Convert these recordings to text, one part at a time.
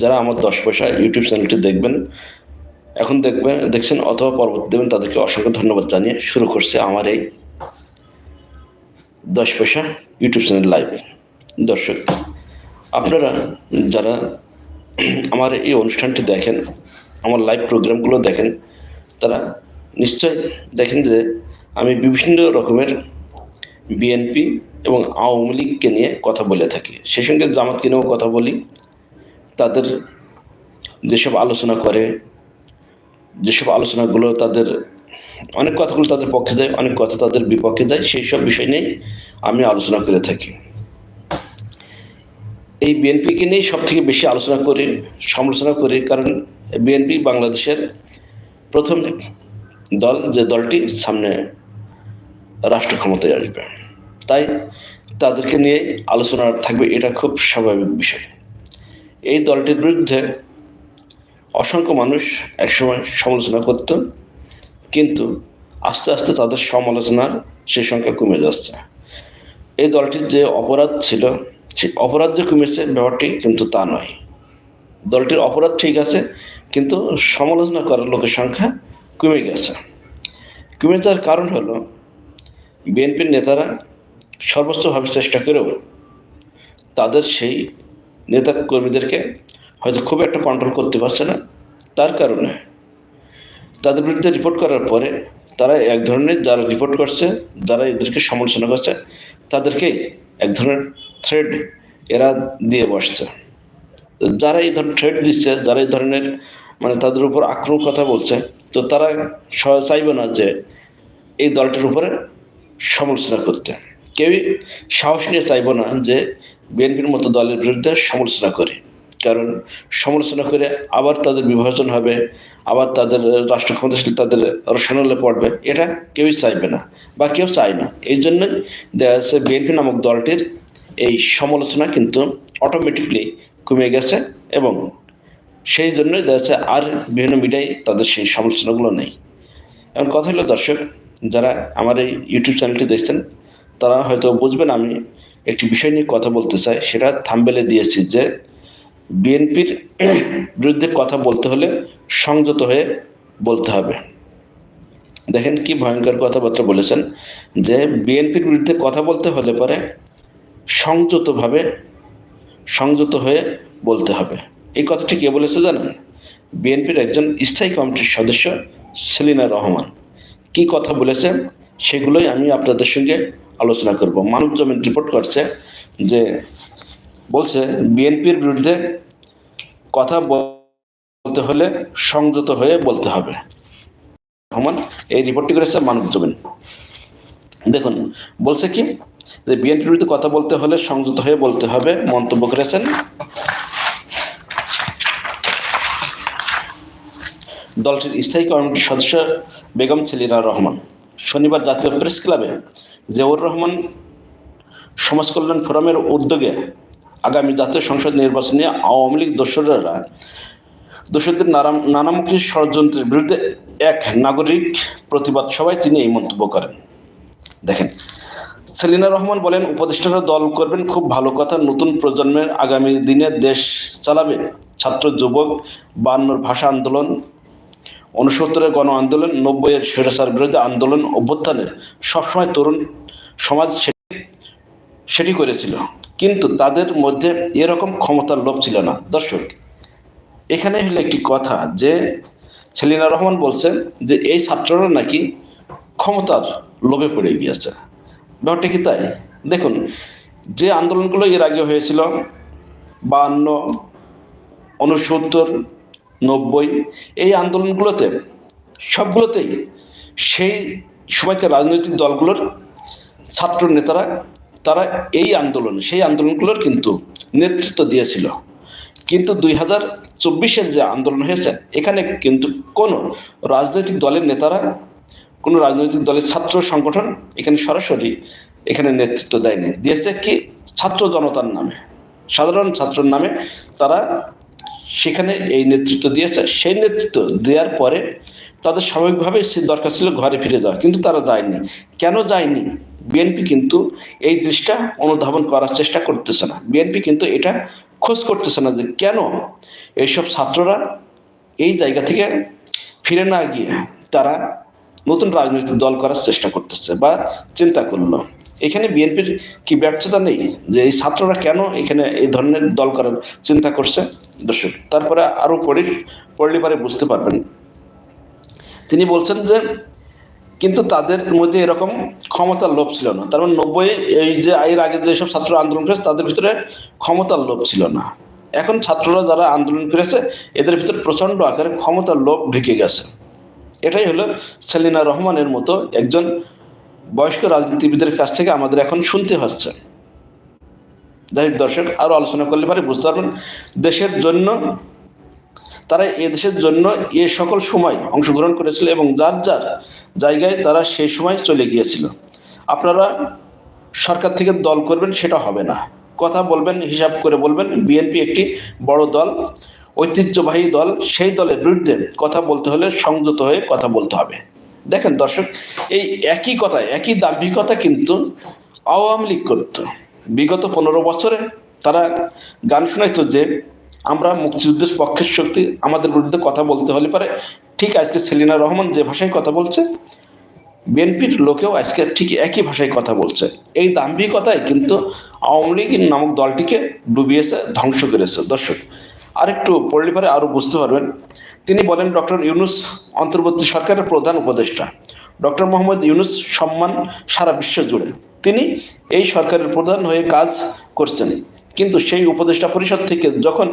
যারা আমার দশ পয়সা ইউটিউব চ্যানেলটি দেখবেন, এখন দেখবেন দেখছেন অথবা পরবর্তী দেবেন, তাদেরকে অসংখ্য ধন্যবাদ জানিয়ে শুরু করছে আমার এই দশ পয়সা ইউটিউব চ্যানেল লাইভ দর্শক, আপনারা যারা আমার এই অনুষ্ঠানটি দেখেন, আমার লাইভ প্রোগ্রামগুলো দেখেন, তারা নিশ্চয় দেখেন যে আমি বিভিন্ন রকমের বিএনপি এবং আওয়ামী লীগকে নিয়ে কথা বলে থাকি। সেই সঙ্গে জামাতকে নিয়েও কথা বলি। তাদের যেসব আলোচনা করে, যেসব আলোচনাগুলো তাদের, অনেক কথাগুলো তাদের পক্ষে যায়, অনেক কথা তাদের বিপক্ষে যায়, সেই সব বিষয় নিয়ে আমি আলোচনা করে থাকি। এই বিএনপিকে নিয়েই সব থেকে বেশি আলোচনা করি, সমালোচনা করি, কারণ বিএনপি বাংলাদেশের প্রথম দল যে দলটি সামনে রাষ্ট্র ক্ষমতায় আসবে। তাই তাদেরকে নিয়ে আলোচনা থাকবে, এটা খুব স্বাভাবিক বিষয়। এই দলটির বিরুদ্ধে অসংখ্য মানুষ একসময় সমালোচনা করত, কিন্তু আস্তে আস্তে তাদের সমালোচনার সে সংখ্যা কমে যাচ্ছে। এই দলটির যে অপরাধ ছিল, সেই অপরাধ যে কমেছে ব্যাপারটি কিন্তু তা নয়। দলটির অপরাধ ঠিক আছে, কিন্তু সমালোচনা করার লোকের সংখ্যা কমে গেছে। কমে যাওয়ার কারণ হলো, বিএনপির নেতারা সর্বোচ্চভাবে চেষ্টা করেও তাদের সেই নেতা কর্মীদেরকে হয়তো খুব একটা কন্ট্রোল করতে পারছে না। তার কারণে তাদের বিরুদ্ধে রিপোর্ট করার পরে তারা এক ধরনের যারা রিপোর্ট করছে, যারা এদেরকে সমালোচনা করছে, তাদেরকেই এক ধরনের থ্রেড এরা দিয়ে বসছে। যারা এই ধরনের থ্রেড দিচ্ছে, যারা এই ধরনের মানে তাদের উপর আক্রমণ কথা বলছে, তো তারা চাইবে না যে এই দলটির উপরে সমালোচনা করতে। কেউই সাহস নিয়ে চাইব না যে বিএনপির মতো দলের বিরুদ্ধে সমালোচনা করে। কারণ সমালোচনা করে আবার তাদের বিভাজন হবে, আবার তাদের রাষ্ট্র ক্ষমতাশীল তাদের রসানলে পড়বে, এটা কেউই চাইবে না বা কেউ চায় না। এই জন্যই দেখা যাচ্ছে বিএনপি নামক দলটির এই সমালোচনা কিন্তু অটোমেটিকলি কমে গেছে এবং সেই জন্যই দেখা যাচ্ছে আর বিভিন্ন মিডিয়ায় তাদের সেই সমালোচনাগুলো নেই। এখন কথা হলো দর্শক, যারা আমার এই ইউটিউব চ্যানেলটি দেখছেন, তারা হয়তো বুঝবেন আমি একটি বিষয় নিয়ে কথা বলতে চাই, সেটা থাম্বেলে দিয়েছি যে বিএনপির বিরুদ্ধে কথা বলতে হলে সংযত হয়ে বলতে হবে। দেখেন কি ভয়ঙ্কর কথাবার্তা বলেছেন যে বিএনপির বিরুদ্ধে কথা বলতে হলে পরে সংযতভাবে সংযত হয়ে বলতে হবে। এই কথাটি কে বলেছে জানেন? বিএনপির একজন স্থায়ী কমিটির সদস্য সেলিনা রহমান। কি কথা বলেছে? সেগুলোই আমি আপনাদের সঙ্গে আলোচনা করব। মানব জমিন রিপোর্ট করছে যে বলছে, বিএনপির বিরুদ্ধে কথা বলতে হলে সংযত হয়ে বলতে হবে। রহমান, এই রিপোর্টটি করেছে মানব জমিন। দেখুন, বলছে কি? যে বিএনপির বিরুদ্ধে কথা বলতে হলে সংযত হয়ে বলতে হবে, মন্তব্য করেছেন দলটির স্থায়ী কমিটির সদস্য বেগম সেলিনা রহমান। শনিবার জাতীয় প্রেস ক্লাবে জিয়াউর রহমান সমাজ কল্যাণ ফোরামের উদ্যোগে আগামী জাতীয় সংসদ নির্বাচনে আওয়ামী লীগ দোসররা দোষীদের নানা- নানামুখী ষড়যন্ত্রের বিরুদ্ধে এক নাগরিক প্রতিবাদ সভায় তিনি এই মন্তব্য করেন। দেখেন, সেলিনা রহমান বলেন, উপদেষ্টারা দল করবেন, খুব ভালো কথা। নতুন প্রজন্মের আগামী দিনে দেশ চালাবে। ছাত্র, যুবক, বান্নর ভাষা আন্দোলন উনসত্তরের গণ আন্দোলন, নব্বইয়ের স্বৈরাচার বিরোধী আন্দোলন অভ্যুত্থানে সবসময় তরুণ সমাজ সেটি করেছিল। কিন্তু তাদের মধ্যে এরকম ক্ষমতার লোভ ছিল না। দর্শক, এখানে হলো একটি কথা যে সেলিনা রহমান বলছেন যে এই ছাত্ররা নাকি ক্ষমতার লোভে পড়ে গিয়েছে। ব্যাপারটা কি তাই? দেখুন, যে আন্দোলনগুলো এর আগে হয়েছিল বাহান্ন উনসত্তর নব্বই, এই আন্দোলনগুলোতে সবগুলোতেই সেই সময়কার রাজনৈতিক দলগুলোর ছাত্র নেতারা, তারা এই আন্দোলন, সেই আন্দোলনগুলোর কিন্তু নেতৃত্ব দিয়েছিল। কিন্তু দুই হাজার চব্বিশের যে আন্দোলন হয়েছে, এখানে কিন্তু কোনো রাজনৈতিক দলের নেতারা, কোনো রাজনৈতিক দলের ছাত্র সংগঠন এখানে সরাসরি এখানে নেতৃত্ব দেয়নি। দিয়েছে কি? ছাত্র জনতার নামে। সাধারণ ছাত্রর নামে তারা সেখানে এই নেতৃত্ব দিয়েছে। সেই নেতৃত্ব দেওয়ার পরে তাদের স্বাভাবিকভাবে সে দরকার ছিল ঘরে ফিরে যাওয়া। কিন্তু তারা যায়নি। কেন যায়নি? বিএনপি কিন্তু এই জিনিসটা অনুধাবন করার চেষ্টা করতেছে না। বিএনপি কিন্তু এটা খোঁজ করতেছে না যে কেন এইসব ছাত্ররা এই জায়গা থেকে ফিরে না গিয়ে তারা নতুন রাজনৈতিক দল করার চেষ্টা করতেছে বা চিন্তা করল। এখানে বিএনপির কি ব্যর্থতা নেই? যে এই ছাত্ররা কেন এখানে এই ধরনের দল করার চিন্তা করছে? দর্শক, তারপরে আরও পড়ে, পড়লে পরে বুঝতে পারবেন। তিনি বলছেন যে, কিন্তু তাদের মধ্যে এরকম ক্ষমতার লোভ ছিল না। তার মানে নব্বই, এই যে, এর আগে যেসব ছাত্র আন্দোলন করেছে, তাদের ভিতরে ক্ষমতার লোভ ছিল না। এখন ছাত্ররা যারা আন্দোলন করেছে, এদের ভিতরে প্রচণ্ড আকারে ক্ষমতার লোভ ঢুকে গেছে। এটাই হলো সেলিনা রহমানের মতো একজন বয়স্ক রাজনীতিবিদের কাছ থেকে আমাদের এখন শুনতে হচ্ছে। যাই দর্শক আরও আলোচনা করলে পারে, বুঝতে পারবেন? দেশের জন্য, তারা এ দেশের জন্য এ সকল সময় অংশগ্রহণ করেছিল এবং যার যার জায়গায় তারা সেই সময় চলে গিয়েছিল। আপনারা সরকার থেকে দল করবেন, সেটা হবে না। কথা বলবেন, হিসাব করে বলবেন, বিএনপি একটি বড় দল, ঐতিহ্যবাহী দল, সেই দলের বিরুদ্ধে কথা বলতে হলে সংযত হয়ে কথা বলতে হবে। দেখেন দর্শক, এই একই কথা, একই দাম্ভিকতা কিন্তু আওয়ামী লীগ করতো। বিগত পনেরো বছরে তারা গান শোনাইতো যে, আমরা মুক্তিযুদ্ধের পক্ষের শক্তি, আমাদের বিরুদ্ধে কথা বলতে হলে পারে। ঠিক আজকে সেলিনা রহমান যে ভাষায় কথা বলছে, বিএনপির লোকেও আজকে ঠিক একই ভাষায় কথা বলছে। এই দাম্ভিকতায় কিন্তু আওয়ামী লীগ নামক দলটিকে ডুবিয়েছে, ধ্বংস করেছে। দর্শক, আরেকটু পড়লে পরে আরও বুঝতে পারবেন। তিনি বলেন, ডক্টর ইউনুস অন্তর্বর্তী সরকারের প্রধান উপদেষ্টা। ডক্টর মোহাম্মদ ইউনুস সম্মান সারা বিশ্ব জুড়ে। তিনি এই সরকারের প্রধান হয়ে কাজ করছেন। কিন্তু সেই উপদেষ্টা পরিষদ থেকে যখন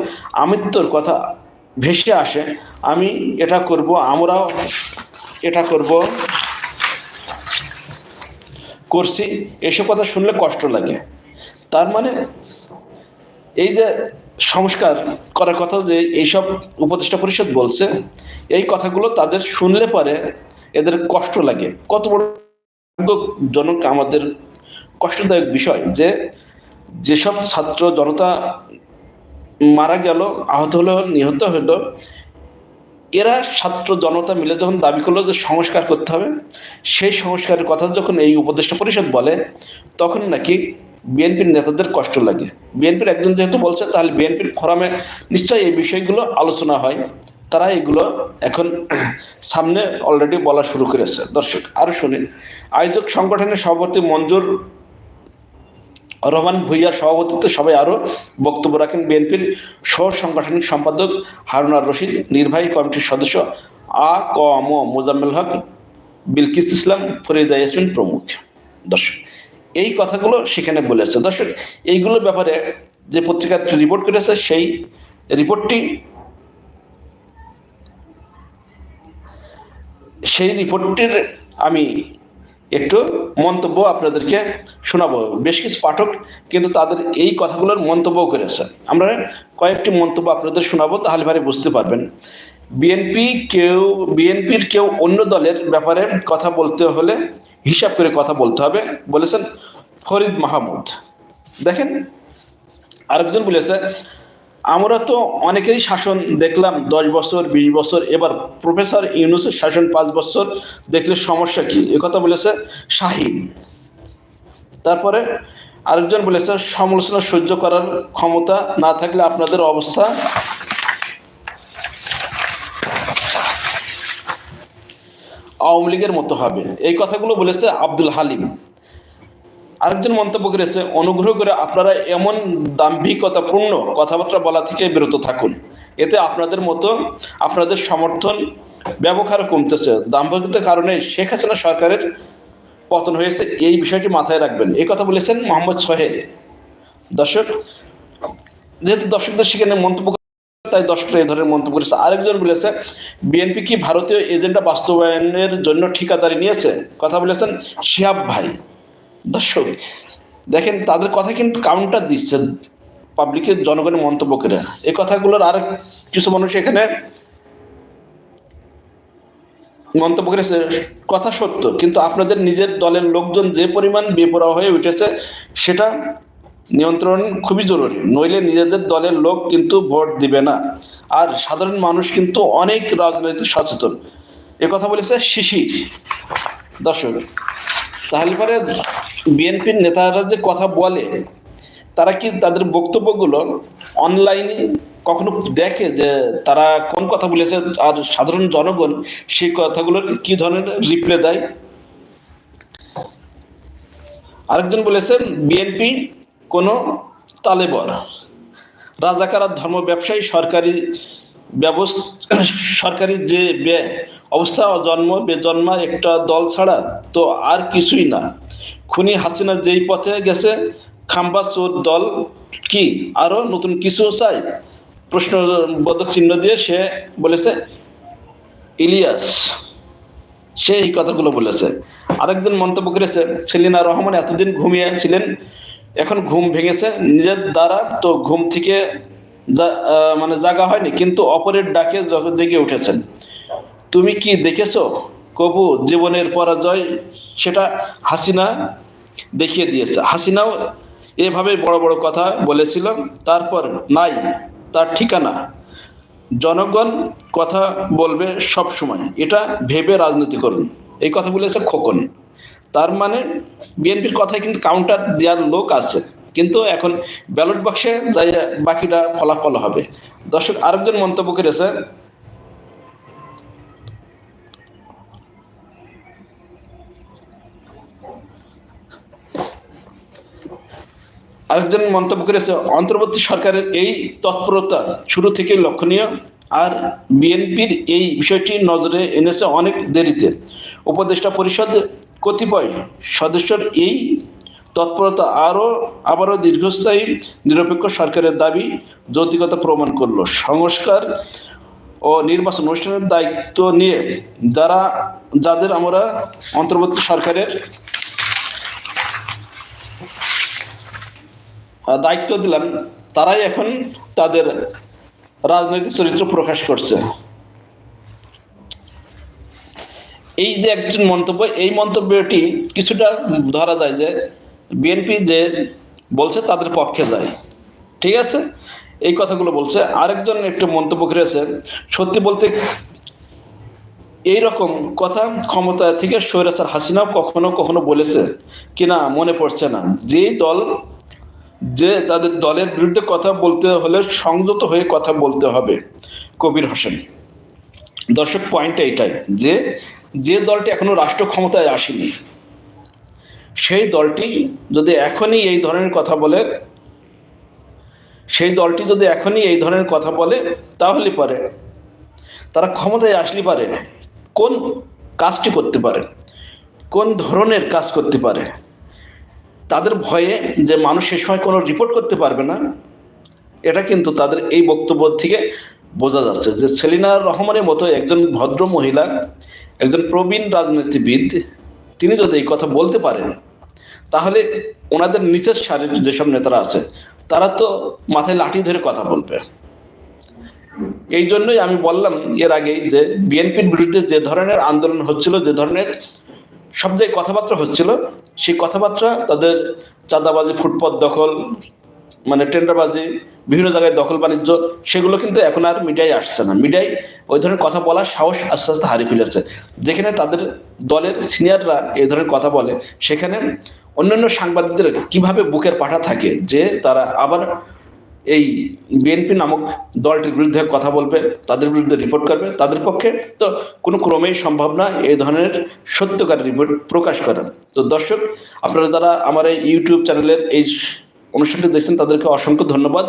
আমৃত্যুর কথা ভেসে আসে, আমি এটা করব, আমরাও এটা করব, করছি, এসব কথা শুনলে কষ্ট লাগে। তার মানে এই যে সংস্কার করার কথা যে এইসব উপদেষ্টা পরিষদ বলছে, এই কথাগুলো তাদের শুনলে পরে এদের কষ্ট লাগে। কত বড় জনক আমাদের কষ্টদায়ক বিষয় যে যেসব ছাত্র জনতা মারা গেল, আহত হলো, নিহত হলো, এরা ছাত্র জনতা মিলে যখন দাবি করল যে সংস্কার করতে হবে, সেই সংস্কারের কথা যখন এই উপদেষ্টা পরিষদ বলে, তখন নাকি বিএনপির নেতাদের কষ্ট লাগে। বিএনপির একজন যেহেতু বলছে, তাহলে বিএনপির ফোরামে নিশ্চয়ই এই বিষয়গুলো আলোচনা হয়। তারা এগুলো এখন সামনে অলরেডি বলা শুরু করেছে। দর্শক, আরও শুনেন। আয়োজক সংগঠনের সভাপতি মঞ্জুর রহমান ভুইয়ার সভাপতিত্বে সবাই আরও বক্তব্য রাখেন। বিএনপির সহ সাংগঠনিক সম্পাদক হারুনার রশিদ, নির্বাহী কমিটির সদস্য আ ক ম মোজাম্মেল হক, বিলকিস ইসলাম, ফরিদা ইয়াসমিন প্রমুখ। দর্শক, এই কথাগুলো সেখানে বলেছে দর্শক, এইগুলোর ব্যাপারে যে পত্রিকা রিপোর্ট করেছে, সেই রিপোর্টটি সেই রিপোর্টটির আমি একটু মন্তব্য আপনাদেরকে শোনাবো। বেশ কিছু পাঠক কিন্তু তাদের এই কথাগুলোর মন্তব্য করেছে। আমরা কয়েকটি মন্তব্য আপনাদের শোনাবো, তাহলে ভারে বুঝতে পারবেন। বিএনপি কেউ, বিএনপির কেউ অন্য দলের ব্যাপারে কথা বলতে হলে হিসাব করে কথা বলতে হবে, বলেছেন ফরিদ মাহমুদ। দেখেন, আরেকজন বলেছে আমরা তো অনেকেরই শাসন দেখলাম, দশ বছর, বিশ বছর, এবার প্রফেসর ইউনুসের শাসন পাঁচ বছর, দেখলে সমস্যা কি? কথা বলেছে শাহিন তারপরে আরেকজন বলেছে, সমালোচনা সহ্য করার ক্ষমতা না থাকলে আপনাদের অবস্থা আওয়ামী লীগের মতো হবে। এই কথাগুলো বলেছে আব্দুল হালিম। আরেকজন মন্তব্য করেছে, অনুগ্রহ করে আপনারা এমন দাম্ভিকতাপূর্ণ কথাবার্তা বলা থেকে বিরত থাকুন। এতে আপনাদের মতো আপনাদের সমর্থন ব্যবহার কমতেছে। দাম্ভিকতার কারণে শেখ হাসিনা সরকারের পতন হয়েছে, এই বিষয়টি মাথায় রাখবেন। এই কথা বলেছেন মোহাম্মদ সোহেল। দর্শক, যেহেতু দর্শকদের সেখানে মন্তব্য তাই দর্শকরা এই ধরনের মন্তব্য করেছে। আরেকজন বলেছে, বিএনপি কি ভারতীয় এজেন্ডা বাস্তবায়নের জন্য ঠিকাদারি নিয়েছে? কথা বলেছেন শিহাব ভাই। দর্শক দেখেন, তাদের কথা কিন্তু কাউন্টার দিচ্ছে পাবলিকের জনগণের মন্তব্য করে। এই কথাগুলোর আর কিছু মানুষ এখানে মন্তব্য করেছে, কথা সত্য। কিন্তু আপনাদের নিজের দলের লোকজন যে পরিমাণ বেপরা হয়ে উঠেছে, সেটা নিয়ন্ত্রণ খুবই জরুরি। নইলে নিজেদের দলের লোক কিন্তু ভোট দিবে না। আর সাধারণ মানুষ কিন্তু অনেক রাজনৈতিক সচেতন। কথা বলেছে শিশির, দর্শক। তাহলে পরে বিএনপির নেতারা যে কথা বলে, তারা কি তাদের বক্তব্যগুলো অনলাইনে কখনো দেখে যে তারা কোন কথা বলেছে আর সাধারণ জনগণ সেই কথাগুলোর কি ধরনের রিপ্লে দেয়? আরেকজন বলেছেন, বিএনপি কোনো তালেবর। রাজাকার ধর্ম ব্যবসায়ী সরকারি ব্যবস্থা, সরকারি যে অবস্থা, জন্ম, বেজন্মা, একটা দল ছাড়া তো আর কিছুই না। খুনি হাসিনা যেই পথে গেছে, খাম্বা চোর দল কি আরও নতুন কিছু চাই প্রশ্নবোধক চিহ্ন দিয়ে সে বলেছে, ইলিয়াস। সে এই কথাগুলো বলেছে। আরেকজন মন্তব্য করেছে, সেলিনা রহমান এতদিন ঘুমিয়ে ছিলেন, এখন ঘুম ভেঙেছে, নিজের দ্বারা তো ঘুম থেকে মানে জাগা হয়নি, কিন্তু অপরের ডাকে জেগে উঠেছেন, তুমি কি দেখেছ? কবু জীবনের পরাজয়, সেটা হাসিনা দেখিয়ে দিয়েছে। হাসিনাও এভাবে বড় বড় কথা বলেছিল, তারপর নাই, তার ঠিকানা। জনগণ কথা বলবে সব সময়। এটা ভেবে রাজনীতি করুন। এই কথা বলেছে খোকন। তার মানে বিএনপির কথায় কিন্তু কাউন্টার দেওয়ার লোক আছে। কিন্তু এখন ব্যালট বাক্সে যাই বাকিটা ফলাফল হবে। দর্শক, আরেকজন মন্তব্য করেছে, আরেকজন মন্তব্য করেছে, অন্তর্বর্তী সরকারের এই তৎপরতা শুরু থেকে লক্ষণীয়, আর বিএনপির এই বিষয়টি নজরে এনেছে অনেক দেরিতে। উপদেষ্টা পরিষদ কতিপয় সদস্যর এই তৎপরতা আরও আবারও দীর্ঘস্থায়ী, নিরপেক্ষ সরকারের দাবি যৌতিকতা প্রমাণ করল। সংস্কার ও নির্বাচন অনুষ্ঠানের দায়িত্ব নিয়ে যারা, যাদের আমরা অন্তর্বর্তী সরকারের দায়িত্ব দিলাম, তারাই এখন তাদের রাজনৈতিক চরিত্র প্রকাশ করছে। এই যে একজন মন্তব্য, এই মন্তব্যটি কিছুটা ধরা যায় যে বিএনপি যে বলছে তাদের পক্ষে যায়। ঠিক আছে? এই কথাগুলো বলছে। আরেকজন একটু মন্তব্য করেছে, সত্যি বলতে এই রকম কথা ক্ষমতা থেকে স্বৈরাচার হাসিনাও কখনো কখনো বলেছে কিনা মনে পড়ছে না। যে দল, যে তাদের দলের বিরুদ্ধে কথা বলতে হলে সংযত হয়ে কথা বলতে হবে কবির হোসেন। দর্শক পয়েন্ট এইটাই যে যে দলটি এখনও রাষ্ট্র ক্ষমতায় আসেনি সেই দলটি যদি এখনই এই ধরনের কথা বলে, সেই দলটি যদি এখনই এই ধরনের কথা বলে, তাহলে পারে। তারা ক্ষমতায় আসলে পারে। কোন কাজটি করতে পারে? কোন ধরনের কাজ করতে পারে? তাদের ভয়ে যে মানুষ সে সময় কোনো রিপোর্ট করতে পারবে না, এটা কিন্তু তাদের এই বক্তব্য থেকে বোঝা যাচ্ছে যে সেলিনা রহমানের মতো একজন ভদ্র মহিলা, একজন প্রবীণ রাজনীতিবিদ তিনি যদি এই কথা বলতে পারেন, তাহলে ওনাদের নিচের সারির যেসব নেতারা আছে, তারা তো মাথায় লাঠি ধরে কথা বলবে। এই জন্যই আমি বললাম এর আগে যে বিএনপির বিরুদ্ধে যে ধরনের আন্দোলন হচ্ছিল, যে ধরনের সব জায়গায় কথাবার্তা হচ্ছিল, সেই কথাবার্তা তাদের চাঁদাবাজি ফুটপথ দখল মানে টেন্ডারবাজি, বিভিন্ন জায়গায় দখল বাণিজ্য, সেগুলো কিন্তু এখন আর মিডিয়ায় আসছে না। মিডিয়ায় ওই ধরনের কথা বলার সাহস আস্তে আস্তে হারিয়ে ফেলেছে যেখানে তাদের দলের সিনিয়ররা এই ধরনের কথা বলে, সেখানে অন্যান্য সাংবাদিকদের কীভাবে বুকের পাঠা থাকে যে তারা আবার এই বিএনপি নামক দলটির বিরুদ্ধে কথা বলবে, তাদের বিরুদ্ধে রিপোর্ট করবে, তাদের পক্ষে তো কোনো ক্রমেই সম্ভব না এই ধরনের সত্যকার রিপোর্ট প্রকাশ করা। তো দর্শক, আপনারা যারা আমার এই ইউটিউব চ্যানেলের এই অনুষ্ঠানটি দেখছেন, তাদেরকে অসংখ্য ধন্যবাদ।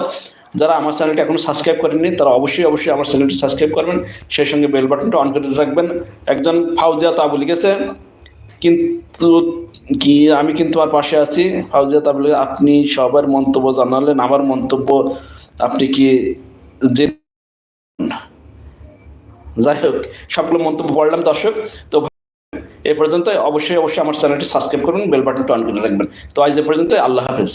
যারা আমার চ্যানেলটি এখনও সাবস্ক্রাইব করেননি, তারা অবশ্যই অবশ্যই আমার চ্যানেলটি সাবস্ক্রাইব করবেন। সেই সঙ্গে বেল বাটনটা অন করে রাখবেন। একজন ফাউজিয়া তাবু লিখেছে কিন্তু কি, আমি কিন্তু আমার পাশে আছি। ফাউজিয়া তাবলি আপনি সবার মন্তব্য জানালেন, আমার মন্তব্য আপনি কি যে যাই হোক, সবগুলো মন্তব্য পড়লাম দর্শক। তো এ পর্যন্ত অবশ্যই অবশ্যই আমার চ্যানেলটি সাবস্ক্রাইব করুন, বেল বাটনটা অন করে রাখবেন। তো আজ এ পর্যন্ত আল্লাহ হাফেজ।